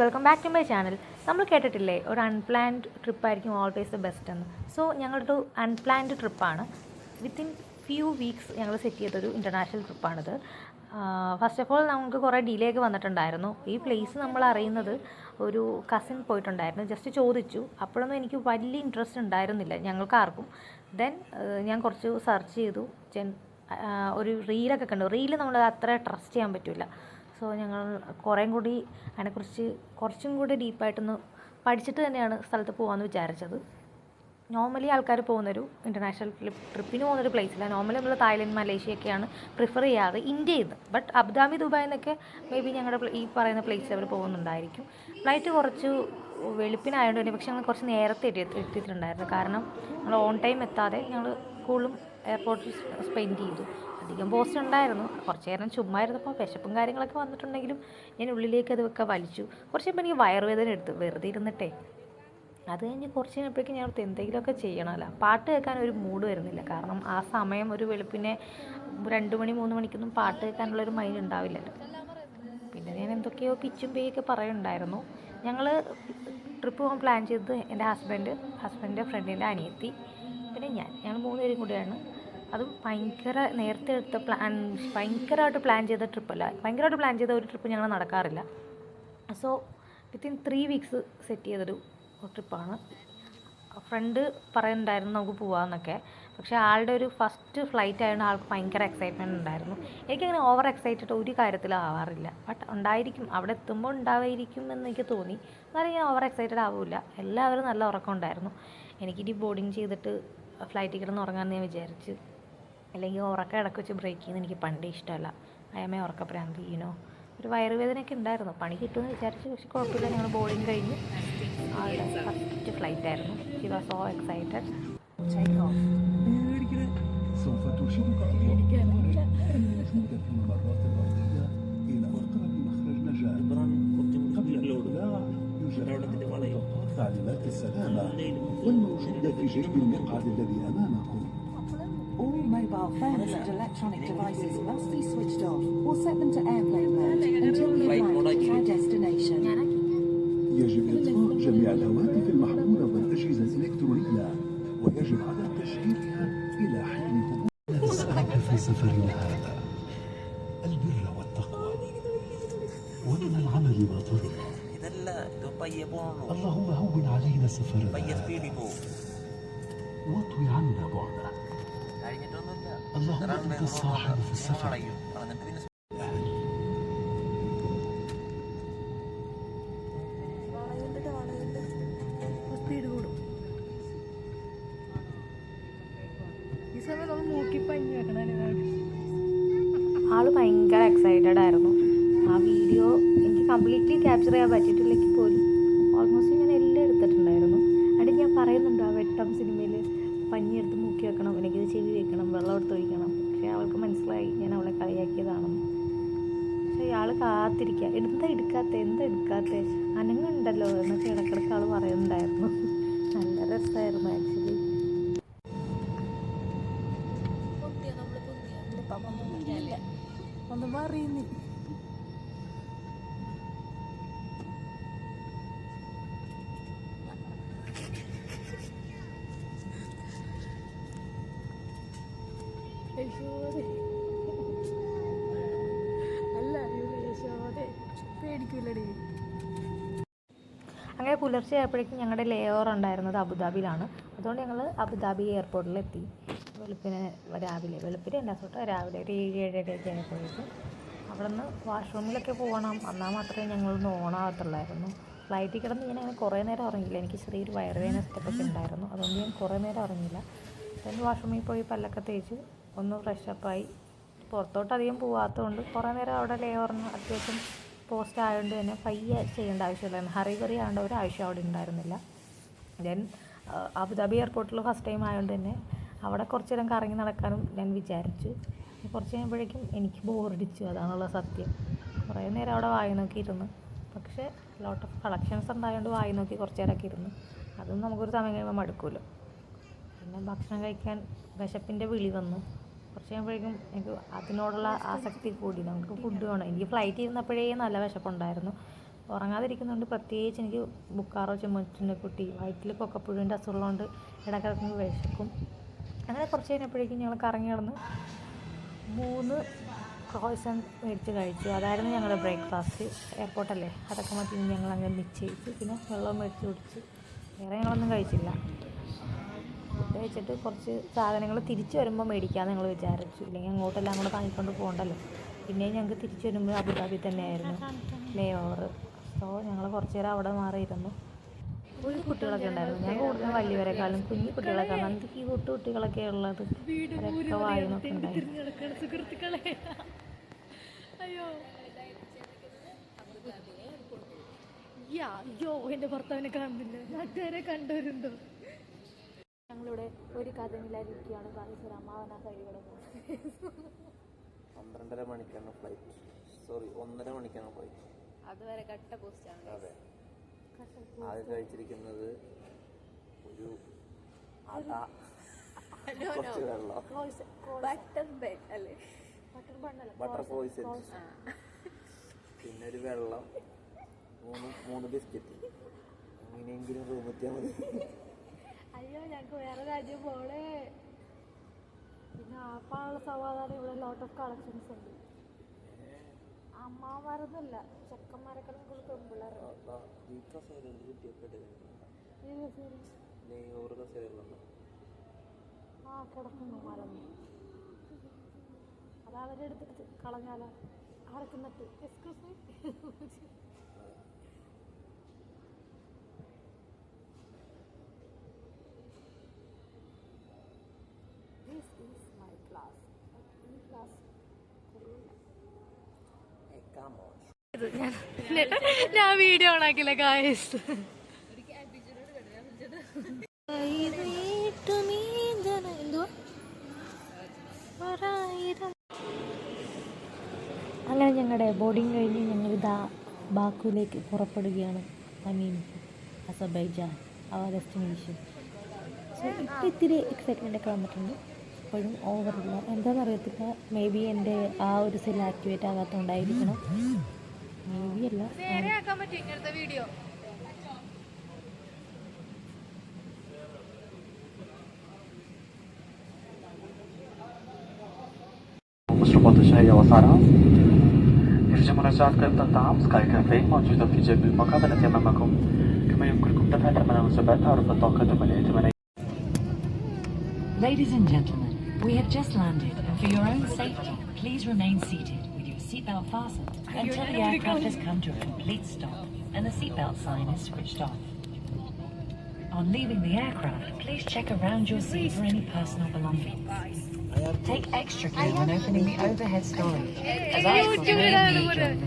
Welcome back to my channel നമ്മൾ കേട്ടിട്ടില്ലേ ഒരു അൺപ്ലാൻഡ് ട്രിപ്പായിരിക്കും ഓൾവേസ് ദ ബെസ്റ്റ് എന്ന്. സോ ഞങ്ങളൊരു അൺപ്ലാൻഡ് ട്രിപ്പാണ് വിത്തിൻ ഫ്യൂ വീക്സ് ഞങ്ങൾ സെറ്റ് ചെയ്തൊരു ഇന്റർനാഷണൽ ട്രിപ്പാണിത് ഫസ്റ്റ് ഓഫ് ഓൾ നമുക്ക് കുറേ ഡിലേ ഒക്കെ വന്നിട്ടുണ്ടായിരുന്നു. ഈ പ്ലേസ് നമ്മൾ അറിയുന്നത് ഒരു കസിൻ പോയിട്ടുണ്ടായിരുന്നു. ജസ്റ്റ് ചോദിച്ചു. അപ്പോഴൊന്നും എനിക്ക് വലിയ ഇൻട്രസ്റ്റ് ഉണ്ടായിരുന്നില്ല ഞങ്ങൾക്ക് ആർക്കും. ദെൻ ഞാൻ കുറച്ച് സെർച്ച് ചെയ്തു. ഒരു റീലൊക്കെ കണ്ടു. റീൽ നമ്മൾ അത്ര ട്രസ്റ്റ് ചെയ്യാൻ പറ്റില്ല സോ ഞങ്ങൾ കുറേയും കൂടി അതിനെക്കുറിച്ച് കുറച്ചും കൂടി ഡീപ്പായിട്ടൊന്ന് പഠിച്ചിട്ട് തന്നെയാണ് സ്ഥലത്ത് പോകാമെന്ന് വിചാരിച്ചത്. നോർമലി ആൾക്കാർ പോകുന്നൊരു ഇന്റർനാഷണൽ ട്രിപ്പിന് പോകുന്നൊരു പ്ലേസില്ല നോർമലി നമ്മൾ തായ്ലൻഡ് മലേഷ്യയൊക്കെയാണ് പ്രിഫർ ചെയ്യാറ് ഇന്ത്യയിൽ നിന്ന് ബട്ട് അബുദാബി ദുബായിൽ നിന്നൊക്കെ മേ ബി ഞങ്ങളുടെ ഈ പറയുന്ന പ്ലേസിൽ അവർ പോകുന്നുണ്ടായിരിക്കും. ഫ്ലൈറ്റ് കുറച്ച് വെളുപ്പിനായതുകൊണ്ട് തന്നെ പക്ഷേ ഞങ്ങൾ കുറച്ച് നേരത്തെ എത്തി എത്തിയിട്ടുണ്ടായിരുന്നു. കാരണം ഞങ്ങൾ ഓൺ ടൈം എത്താതെ ഞങ്ങൾ കൂടുതലും എയർപോർട്ടിൽ സ്പെൻഡ് ചെയ്തു. അധികം പോസ്റ്റ് ഉണ്ടായിരുന്നു. കുറച്ച് നേരം ചുമ്മാ ഇരുന്നപ്പോൾ വിശപ്പും കാര്യങ്ങളൊക്കെ വന്നിട്ടുണ്ടെങ്കിലും ഞാൻ ഉള്ളിലേക്ക് അതൊക്കെ വലിച്ചു. കുറച്ച് കഴിയുമ്പോൾ എനിക്ക് വയറുവേദന എടുത്തു. വെറുതെ ഇരുന്നിട്ടേ. അത് കഴിഞ്ഞ് കുറച്ച് കഴിഞ്ഞപ്പോഴേക്കും ഞാൻ ഓർത്ത് എന്തെങ്കിലുമൊക്കെ ചെയ്യണമല്ലോ. പാട്ട് കേൾക്കാൻ ഒരു മൂഡ് വരുന്നില്ല. കാരണം ആ സമയം ഒരു വെളുപ്പിനെ രണ്ട് മണി മൂന്ന് മണിക്കൊന്നും പാട്ട് കേൾക്കാനുള്ളൊരു മൈൻഡ് ഉണ്ടാവില്ലല്ലോ. പിന്നെ ഞാൻ എന്തൊക്കെയോ പിച്ചും പേയൊക്കെ പറയുന്നുണ്ടായിരുന്നു. ഞങ്ങൾ ട്രിപ്പ് പോകാൻ പ്ലാൻ ചെയ്തത് എന്റെ ഹസ്ബൻഡ് ഹസ്ബൻഡിന്റെ ഫ്രണ്ടിന്റെ അനിയത്തി. പിന്നെ ഞാൻ. ഞങ്ങൾ മൂന്ന് പേരും കൂടിയാണ്. അതും ഭയങ്കര നേരത്തെ എടുത്ത പ്ലാൻ ഭയങ്കരമായിട്ട് പ്ലാൻ ചെയ്ത ട്രിപ്പല്ല ഭയങ്കരമായിട്ട് പ്ലാൻ ചെയ്ത ഒരു ട്രിപ്പ് ഞങ്ങൾ നടക്കാറില്ല. So within three weeks set ചെയ്തൊരു ട്രിപ്പാണ് ഫ്രണ്ട് പറയുന്നുണ്ടായിരുന്നു നമുക്ക് പോകാമെന്നൊക്കെ പക്ഷേ ആളുടെ ഒരു ഫസ്റ്റ് ഫ്ലൈറ്റ് ആയതുകൊണ്ട് ആൾക്ക് ഭയങ്കര എക്സൈറ്റ്മെന്റ് ഉണ്ടായിരുന്നു. എനിക്കങ്ങനെ ഓവർ എക്സൈറ്റഡ് ഒരു കാര്യത്തിലും ആവാറില്ല. ബട്ട് ഉണ്ടായിരിക്കും. അവിടെ എത്തുമ്പോൾ ഉണ്ടാവായിരിക്കും എന്ന് എനിക്ക് തോന്നി. എന്നാലും ഞാൻ ഓവർ എക്സൈറ്റഡ് ആവില്ല. എല്ലാവരും നല്ല ഉറക്കം ഉണ്ടായിരുന്നു. എനിക്കിനി ബോർഡിങ് ചെയ്തിട്ട് ഫ്ലൈറ്റിൽ കിടന്ന് ഉറങ്ങാമെന്ന് ഞാൻ വിചാരിച്ച്. അല്ലെങ്കിൽ ഉറക്കം ഇടയ്ക്ക് വെച്ച് ബ്രേക്ക് ചെയ്യുന്നത് എനിക്ക് പണ്ടേ ഇഷ്ടമല്ല അയമേ ഉറക്കപ്രാന്തി ഈനോ ഒരു വയറുവേദനയൊക്കെ ഉണ്ടായിരുന്നു പണി കിട്ടുമെന്ന് വിചാരിച്ച് പക്ഷെ കുഴപ്പമില്ല ഞങ്ങൾ ബോർഡിങ് കഴിഞ്ഞ് ആളുടെ ഫസ്റ്റ് ഫ്ലൈറ്റ് ആയിരുന്നു she was so excited سوف ترشدك أطراف الطريق الموجودة في الممرات الأرضية إلى أقرب مخرج نجاة Ibran കുറച്ച് قبل മുന്നിലോട്ട് الاقلاع يوجد ഒരാളത്തിന്റെ വളയം بطاقات تعليمات السلامة والموجودة في جيب المقعد الذي أمامكم All mobile phones and electronic devices must be switched off or set them to airplane mode until we arrive at our destination. يجب إطفاء جميع الهواتف المحمولة والأجهزة الإلكترونية ويجب عدم تشغيلها إلى حين هبوط في سفرنا هذا البر والتقوى. ومن العمل ما طلب اللهم هون علينا سفرنا. هذا واطوي عنا بعده اللهم ഇതാണ് أنت ബാംഗ്ലൂർ الصاحب في വന്ന് السفر വളയും വളർന്നിട്ട് പിന്നെ സ്പീഡ് കൂടും ഈ സമയം നമ്മൾ മൂക്കി പഞ്ഞു വെക്കണം ആള് ഭയങ്കര എക്സൈറ്റഡ് ആയിരുന്നു ആ വീഡിയോ എനിക്ക് കംപ്ലീറ്റ്ലി ക്യാപ്ചർ ചെയ്യാൻ പറ്റിയിട്ടില്ലെങ്കിൽ പോലും ഓൾമോസ്റ്റ് ഞാൻ എല്ലാം എടുത്തിട്ടുണ്ടായിരുന്നു എന്നിട്ട് ഞാൻ പറയുന്നുണ്ട് ആ വെട്ടം സിനിമയിൽ പഞ്ഞിയെടുത്ത് മൂക്കി വെക്കണം എനിക്കിത് ചെവി വെക്കണം വെള്ളം എടുത്ത് ഒഴിക്കണം. പക്ഷേ അവൾക്ക് മനസ്സിലായി ഞാൻ അവളെ കളിയാക്കിയതാണെന്ന് പക്ഷേ ഇയാൾ കാത്തിരിക്കുക എന്താ എടുക്കാത്ത? എന്താ എടുക്കാത്ത? അനങ്ങുണ്ടല്ലോ എന്നൊക്കെ ഇടക്കിടക്ക് ആൾ പറയുന്നുണ്ടായിരുന്നു. നല്ല രസമായിരുന്നു ആക്ച്വലി ഒന്ന് അങ്ങനെ പുലർച്ചെ ആയപ്പോഴേക്കും ഞങ്ങളുടെ ലേ ഓവർ ഉണ്ടായിരുന്നത് അബുദാബിയിലാണ്. അതുകൊണ്ട് ഞങ്ങൾ അബുദാബി എയർപോർട്ടിലെത്തി വെളുപ്പിന് രാവിലെ വെളുപ്പിന് എന്റെ തൊട്ട് രാവിലെ ഒരു ഏഴ് ഏഴരയൊക്കെ ആയപ്പോഴേക്കും അവിടെ നിന്ന് വാഷ്റൂമിലൊക്കെ പോകണം. എന്നാൽ മാത്രമേ ഞങ്ങളൊന്ന് ഓണാകത്തുള്ളായിരുന്നു ഫ്ലൈറ്റിൽ കിടന്ന് ഞാൻ അങ്ങനെ കുറേ നേരം ഉറങ്ങിയില്ല. എനിക്ക് ചെറിയൊരു വയറുവേദന സ്റ്റെപ്പൊക്കെ ഉണ്ടായിരുന്നു. അതുകൊണ്ട് ഞാൻ കുറേ നേരം ഉറങ്ങിയില്ല. Then വാഷ്റൂമിൽ പോയി പല്ലൊക്കെ തേച്ച് ഒന്ന് ഫ്രഷപ്പായി പുറത്തോട്ട് അധികം പോവാത്തതുകൊണ്ട് കുറേ നേരം അവിടെ ലേ ഓർന്ന് അത്യാവശ്യം പോസ്റ്റ് ആയതുകൊണ്ട് തന്നെ പയ്യെ ചെയ്യേണ്ട ആവശ്യമില്ലായിരുന്നു. ഹറി കറി ആവേണ്ട ഒരു ആവശ്യം അവിടെ ഉണ്ടായിരുന്നില്ല. ദെൻ അബുദാബി എയർപോർട്ടിൽ ഫസ്റ്റ് ടൈം ആയതുകൊണ്ട് തന്നെ അവിടെ കുറച്ച് നേരം കറങ്ങി നടക്കാനും ഞാൻ വിചാരിച്ചു. കുറച്ച് കഴിയുമ്പോഴേക്കും എനിക്ക് ബോറടിച്ചു അതാണുള്ള സത്യം. കുറേ നേരം അവിടെ വായി നോക്കിയിരുന്നു പക്ഷേ ലോട്ട് ഓഫ് കളക്ഷൻസ് ഉണ്ടായതുകൊണ്ട് വായി നോക്കി കുറച്ച് നേരമൊക്കെ ഇരുന്നു. അതും നമുക്കൊരു സമയം കഴിയുമ്പോൾ മടുക്കുമല്ലോ പിന്നെ ഭക്ഷണം കഴിക്കാൻ വിശപ്പിന്റെ വിളി വന്നു. കുറച്ച് കഴിയുമ്പോഴേക്കും എനിക്ക് അതിനോടുള്ള ആസക്തി കൂടി. നമുക്ക് ഫുഡ് വേണം. എനിക്ക് ഫ്ലൈറ്റ് ഇരുന്നപ്പോഴേ നല്ല വിശപ്പുണ്ടായിരുന്നു. ഉറങ്ങാതിരിക്കുന്നതുകൊണ്ട് പ്രത്യേകിച്ച് എനിക്ക് ബുക്കാറോ ചുമച്ചിന്റെ കുട്ടി വയറ്റിൽ കൊക്കപ്പുഴുവിന്റെ അസുഖമുള്ളതുകൊണ്ട് ഇടക്കിടക്ക് വിശക്കും. അങ്ങനെ കുറച്ച് കഴിഞ്ഞപ്പോഴേക്കും ഞങ്ങൾ കറങ്ങി കിടന്ന് മൂന്ന് ക്രോസൺ മേടിച്ച് കഴിച്ചു. അതായിരുന്നു ഞങ്ങളുടെ ബ്രേക്ക്ഫാസ്റ്റ് എയർപോർട്ടല്ലേ അതൊക്കെ മതി ഞങ്ങൾ അങ്ങനെ നിശ്ചയിച്ചു. പിന്നെ വെള്ളം മേടിച്ച് കുടിച്ച്. വേറെ ഞങ്ങളൊന്നും കഴിച്ചില്ല. ഫുഡ് കഴിച്ചിട്ട് കുറച്ച് സാധനങ്ങൾ തിരിച്ചു വരുമ്പോൾ മേടിക്കാമെന്ന് ഞങ്ങൾ വിചാരിച്ചു. ഇല്ലെങ്കിൽ അങ്ങോട്ടെല്ലാം കൂടെ വാങ്ങിക്കൊണ്ട് പോകണ്ടല്ലോ. പിന്നെ ഞങ്ങൾക്ക് തിരിച്ചു വരുമ്പോൾ അബുദാബി തന്നെയായിരുന്നു ലേ ഓവർ സോ ഞങ്ങൾ കുറച്ച് നേരം അവിടെ മാറിയിരുന്നു. കുഞ്ഞു കുട്ടികളൊക്കെ ഉണ്ടായിരുന്നു. ഞാൻ കൂടുതലും വലിയവരെക്കാളും കുഞ്ഞു കുട്ടികളൊക്കെ എന്തൊക്കെ ഈ കൂട്ടു കുട്ടികളൊക്കെ ഉള്ളത് അവരൊക്കെ വായനൊക്കെ ഉണ്ടായിരുന്നു അയ്യോ. എന്റെ ഭർത്താവിനെ കാണുന്നില്ല. നാട്ടുകാരെ കണ്ടവരുണ്ടോ? ഞങ്ങളിവിടെ ഒരു കഥനിലായിരിക്കുകയാണ് കാണിച്ചത് അമ്മാവൻ ആ കൂടെ പന്ത്രണ്ടര മണിക്കാണ് ഫ്ലൈറ്റ് സോറി ഒന്നര മണിക്കാണ് ഫ്ലൈറ്റ് അതുവരെ കട്ട പോസ്റ്റാണ് അതെ. ആകെ കഴിച്ചിരിക്കുന്നത് ഒരു കുറച്ച് വെള്ളം. ബട്ടർ ബെഡ് അല്ലേ? ബട്ടർ പോയിസൺ പിന്നെ ഒരു വെള്ളം. മൂന്ന് മൂന്ന് ബിസ്ക്കറ്റ് എങ്ങനെയെങ്കിലും റൂമെത്തിയാൽ മതി. അയ്യോ ഞങ്ങൾക്ക് വേറെ രാജ്യം പോളേ പിന്നെ ആപ്പാനുള്ള സമാധാനം ഇവിടെ ലോട്ട് ഓഫ് കളക്ഷൻസ് ഉണ്ട്. അമ്മാവാരൊന്നുമല്ല ചെക്കന്മാരെക്കാളും കൂടുതൽ പെൺപിള്ളേരുണ്ട് ആ കിടക്കുന്നു മറന്നു അത് അവരെടുത്തിട്ട് കളഞ്ഞാലോ? അടക്കുന്നിട്ട് excuse me this is my class ഈ ക്ലാസ് ഞാൻ വീഡിയോ ഓണാക്കില്ല ഗായസ് അങ്ങനെ ഞങ്ങളുടെ ബോർഡിങ് കഴിഞ്ഞ് ഞങ്ങൾ ഇതാ ബാക്കുവിലേക്ക് പുറപ്പെടുകയാണ്. I mean Azerbaijan our destination so ഇപ്പം ഇത്തിരി എക്സൈറ്റ്മെന്റ് ഒക്കെ വന്നിട്ടുണ്ട്. ഇപ്പോഴും ഓവറില്ല എന്താണെന്ന് അറിയത്തില്ല. മേ ബി എന്റെ ആ ഒരു സെൽ ആക്ടിവേറ്റ് ആകാത്തതുകൊണ്ടായിരിക്കണം മേ ബി അല്ല നേരെ ആക്കാൻ പറ്റും ഇങ്ങനത്തെ video مشروبات شهية وسعرها يرجى مراجعة قائمة الطعام سكاي كافيه موجودة في جنب المقعد التي أمامكم كما يمكنكم دفع ثمن المناسبات عرض التقدم الائتماني Ladies and gentlemen, we have just landed, and for your own safety, please remain seated with your seatbelt fastened Until the aircraft has come to a complete stop and the seatbelt sign is switched off. On leaving the aircraft, please check around your seat for any personal belongings. Take extra care when opening the overhead storage, as I may during.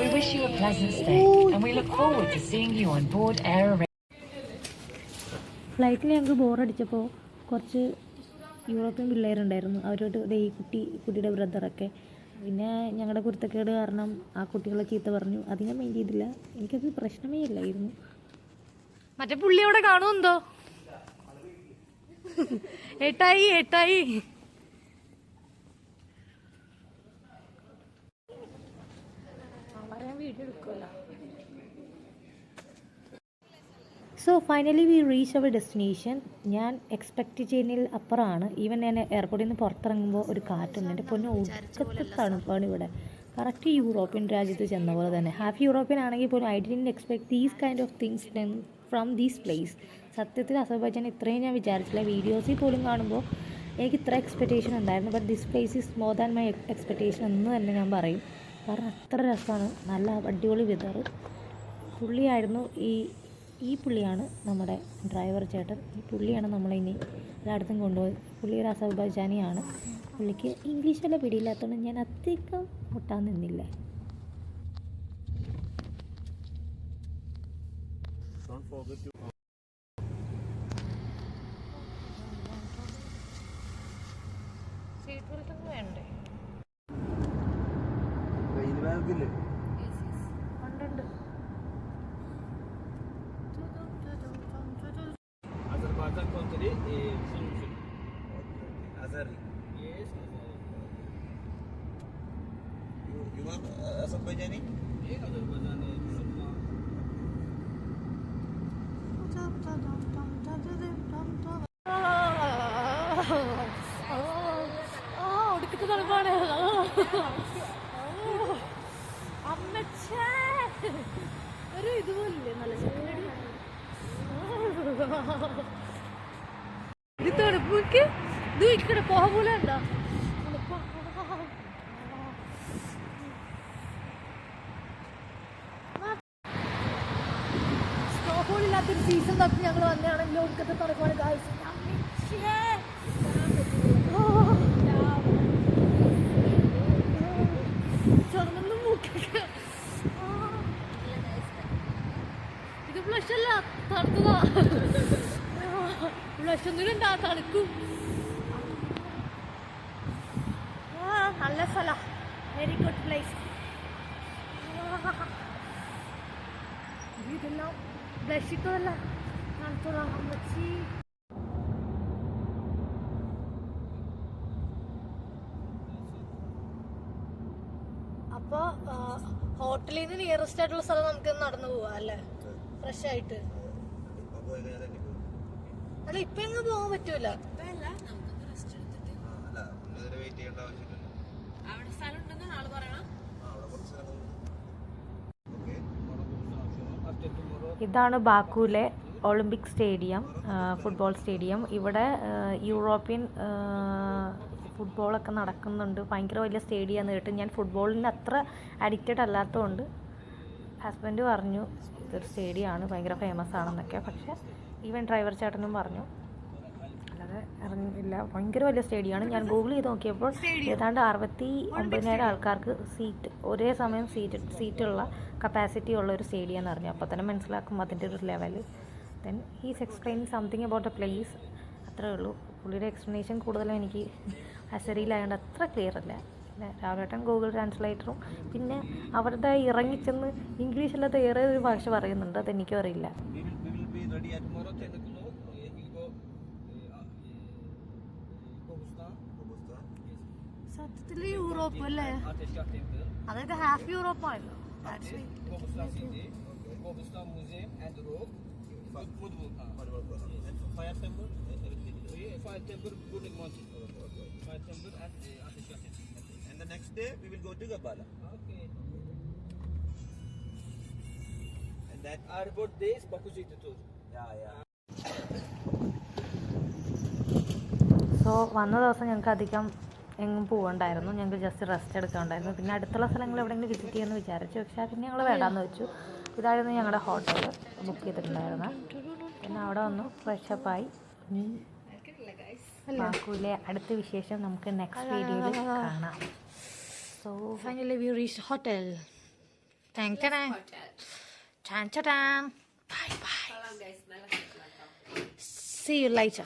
We wish you a pleasant stay, and we look forward to seeing you on board Air Arabia. ഫ്ലൈറ്റിൽ ഞങ്ങൾക്ക് ബോറടിച്ചപ്പോൾ കുറച്ച് European പിള്ളേരുണ്ടായിരുന്നു അവരോട് ഈ കുട്ടി കുട്ടിയുടെ ബ്രദറൊക്കെ പിന്നെ ഞങ്ങളുടെ കുരുത്തക്കേട് കാരണം ആ കുട്ടികളെ ചീത്ത പറഞ്ഞു. അതിനെ മൈൻഡ് ചെയ്തില്ല. എനിക്കത് പ്രശ്നമേ ഇല്ലായിരുന്നു. മറ്റേ പുള്ളി അവിടെ കാണുമെന്തോ ഏട്ടായി ഏട്ടായി video എടുക്കുമല്ലോ so finally we reach our destination ഞാൻ എക്സ്പെക്റ്റ് ചെയ്യുന്നതിൽ അപ്പുറമാണ്. ഈവൻ ഞാൻ എയർപോർട്ടിൽ നിന്ന് പുറത്തിറങ്ങുമ്പോൾ ഒരു കാറ്റുണ്ട് എന്റെ പൊന്നെ ഒടുക്കത്തെ തണുപ്പാണ് ഇവിടെ. കറക്റ്റ് യൂറോപ്യൻ രാജ്യത്ത് ചെന്ന പോലെ തന്നെ. ഹാഫ് യൂറോപ്യൻ ആണെങ്കിൽ പോലും I didn't expect these kind of things from these place സത്യത്തിൽ അസർബൈജാൻ ഇത്രയും ഞാൻ വിചാരിച്ചില്ല. വീഡിയോസിൽ പോലും കാണുമ്പോൾ എനിക്ക് ഇത്ര എക്സ്പെക്റ്റേഷൻ ഉണ്ടായിരുന്നു. But this place is more than my expectation എന്ന് തന്നെ ഞാൻ പറയും. കാരണം അത്ര രസമാണ്. നല്ല അടിപൊളി വെതർ പുള്ളിയായിരുന്നു ഈ ഈ പുള്ളിയാണ് നമ്മുടെ ഡ്രൈവർ ചേട്ടൻ. ഈ പുള്ളിയാണ് നമ്മളിനി എല്ലായിടത്തും കൊണ്ടുപോയി പുള്ളി ഒരു അസർബൈജാനിയാണ് പുള്ളിക്ക് ഇംഗ്ലീഷല്ല പിടിയില്ലാത്തതുകൊണ്ട് ഞാൻ അധികം മുട്ടാൻ നിന്നില്ല. ഒടുക്കത്തെ തണുപ്പാണ് അമ്മച്ചേ ഒരു ഇതുപോലില്ലേ നല്ല ചക്കടി ഇത് തണുപ്പൊക്കെ ഇത് ഇക്കടെ പോക പോലെ ഉണ്ടോ? വന്നതാണെങ്കിൽ ഒടുക്കത്തെ ചുമന്നും മൂക്കൊക്കെ ഇത് ഫ്ലഷ് അല്ല തണുത്തതാ. ഫ്ലഷ് ഒന്നും ഉണ്ടാ തണുക്കും. നല്ല സ്ഥല. വെരി ഗുഡ് പ്ലേസ് ഇതെല്ലാം ബ്ലഷ് ഇട്ടതല്ല തണുത്തതാ അമ്മച്ചി അപ്പൊ ഹോട്ടലിൽ നിന്ന് നിയറസ്റ്റ് ആയിട്ടുള്ള സ്ഥലം നമുക്ക് നടന്നു പോവാം അല്ലേ? ഫ്രഷ് ആയിട്ട്. അല്ല ഇപ്പൊ എങ്ങ് പോകാൻ പറ്റൂല. ഇതാണ് ബാക്കുവിലെ ഒളിമ്പിക് സ്റ്റേഡിയം ഫുട്ബോൾ സ്റ്റേഡിയം. ഇവിടെ യൂറോപ്യൻ ഫുട്ബോളൊക്കെ നടക്കുന്നുണ്ട്. ഭയങ്കര വലിയ സ്റ്റേഡിയമാണെന്ന് കേട്ട്. ഞാൻ ഫുട്ബോളിന് അത്ര അഡിക്റ്റഡ് അല്ലാത്തതുകൊണ്ട് ഹസ്ബൻഡ് പറഞ്ഞു ഇതൊരു സ്റ്റേഡിയമാണ് ഭയങ്കര ഫേമസ് ആണെന്നൊക്കെ. പക്ഷേ ഈവൻ ഡ്രൈവർ ചേട്ടനും പറഞ്ഞു. അല്ലാതെ അറിഞ്ഞില്ല ഭയങ്കര വലിയ സ്റ്റേഡിയമാണ്. ഞാൻ ഗൂഗിൾ ചെയ്ത് നോക്കിയപ്പോൾ ഏതാണ്ട് അറുപത്തി ഒമ്പതിനായിരം ആൾക്കാർക്ക് സീറ്റ് ഒരേ സമയം സീറ്റ് സീറ്റുള്ള കപ്പാസിറ്റി ഉള്ള ഒരു സ്റ്റേഡിയം എന്ന് പറഞ്ഞു അപ്പോൾ തന്നെ മനസ്സിലാക്കും അതിന്റെ ഒരു level then he's explain something about a place അത്രേ ഉള്ളൂ. പുള്ളിയുടെ എക്സ്പ്ലനേഷൻ കൂടുതലും എനിക്ക് അസരിയിലായതുകൊണ്ട് അത്ര ക്ലിയർ അല്ല. പിന്നെ രാവിലേട്ടൻ ഗൂഗിൾ ട്രാൻസ്ലേറ്ററും പിന്നെ അവരുടെ ഇറങ്ങിച്ചെന്ന് ഇംഗ്ലീഷിലത്തെ ഏറെ ഒരു ഭാഷ പറയുന്നുണ്ട്. അതെനിക്കും അറിയില്ല. we will, we will be ready at tomorrow 10 o'clock. We go Kobustan. സത്യത്തിൽ യൂറോപ്പ് അല്ലേ. അതായത് half Europe City. Museum and Fire Temple. Fire Temple, Burning Mountain. Fire Temple and uh, Ateşkar Temple. And the next day we will go to Gabala. Okay. And that Airport days, Baku tour. yeah yeah. So വന്ന ദിവസം ഞങ്ങൾക്ക് അധികം എങ്ങും പോകണ്ടായിരുന്നു ഞങ്ങൾക്ക് just rest എടുക്കാണ്ടായിരുന്നു പിന്നെ അടുത്തുള്ള സ്ഥലങ്ങൾ എവിടെയെങ്കിലും വിസിറ്റ് ചെയ്യുമെന്ന് വിചാരിച്ചു പക്ഷേ പിന്നെ ഞങ്ങൾ വേണ്ടാന്ന് വെച്ചു ഇതായിരുന്നു ഞങ്ങളുടെ ഹോട്ടൽ ബുക്ക് ചെയ്തിട്ടുണ്ടായിരുന്നത്. പിന്നെ അവിടെ വന്നു ഫ്രഷപ്പായി ബാക്കൂലെ അടുത്ത വിശേഷം നമുക്ക് നെക്സ്റ്റ് വീഡിയോയിൽ കാണാം. So finally hotel thank you thank tang. Chan chan. Bye bye See you later.